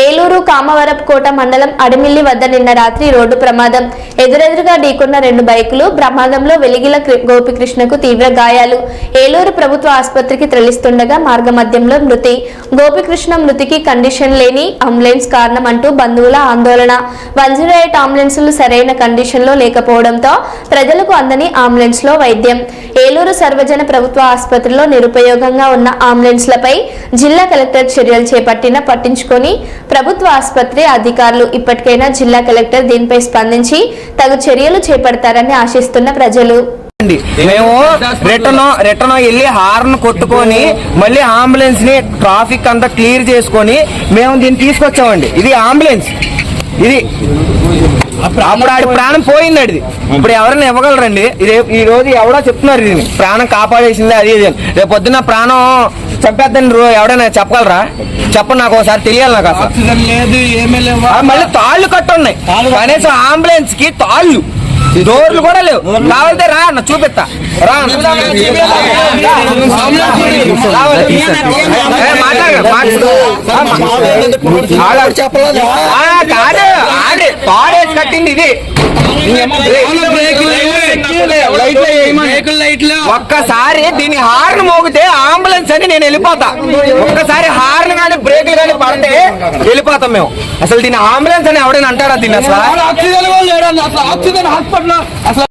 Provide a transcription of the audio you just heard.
ఏలూరు కామవరపుకోట మండలం అడిమిల్లి వద్ద నిన్న రాత్రి రోడ్డు ప్రమాదం. ఎదురెదురుగా ఢీకొన్న రెండు బైకులు ప్రమాదంలో వెలిగిల గోపికృష్ణకు తీవ్ర గాయాలు. ఏలూరు ప్రభుత్వ ఆసుపత్రికి తరలిస్తుండగా మార్గమధ్యంలో మృతి. గోపికృష్ణ మృతికి కండిషన్ లేని అంబులెన్స్ కారణం అంటూ బంధువుల ఆందోళన. వన్ జీరో ఎయిట్ అంబులెన్సులు సరైన కండిషన్లో లేకపోవడంతో ప్రజలకు అందని అంబులెన్స్లో వైద్యం. ఏలూరు సర్వజన ప్రభుత్వ ఆసుపత్రిలో నిరుపయోగంగా ఉన్న అంబులెన్స్లపై జిల్లా కలెక్టర్ చర్యలు చేపట్టిన పట్టించుకొని ప్రభుత్వ ఆసుపత్రి అధికారులు ఇప్పటికైనా జిల్లా కలెక్టర్ దీనిపై స్పందించి తగు చర్యలు చేపడతారని ఆశిస్తున్న ప్రజలు. మేము రిటర్న్ రిటర్న్ వెళ్ళి హార్న్ కొట్టుకొని మళ్ళీ అంబులెన్స్ని ట్రాఫిక్ అంతా క్లియర్ చేసుకొని మేము దీన్ని తీసుకొచ్చామండి. ఇది అంబులెన్స్ ఇది అప్పుడు ఆడి ప్రాణం పోయింది అది ఇప్పుడు ఎవరైనా ఇవ్వగలరండి? ఈ రోజు ఎవడో చెప్తున్నారు ఇది ప్రాణం కాపాడేసింది అది ఇది. రేపు పొద్దున్న ప్రాణం చంపేద్దని రో- ఎవడైనా చెప్పగలరా? చెప్పండి నాకు ఒకసారి తెలియాలి నాకు అసలు. మళ్ళీ తాళ్ళు కట్టున్నాయి. కనీసం అంబులెన్స్కి తాళ్ళు. డోర్లు కూడా లేవు కావాలంటే రా అన్న చూపిస్తా రా కాదు ఆడి తాడేసి కట్టింది ఇది ఒక్కసారి దీని హార్న్ మోగితే అంబులెన్స్ అని నేను వెళ్ళిపోతా ఒక్కసారి హార్న్ కానీ బ్రేకులు కానీ వెళ్ళిపోతాం మేము. అసలు దీని అంబులెన్స్ అని ఎవడైనా అంటారా దీన్ని అసలు? ఆక్సిజన్ అసలు హాస్పిటల్ అసలు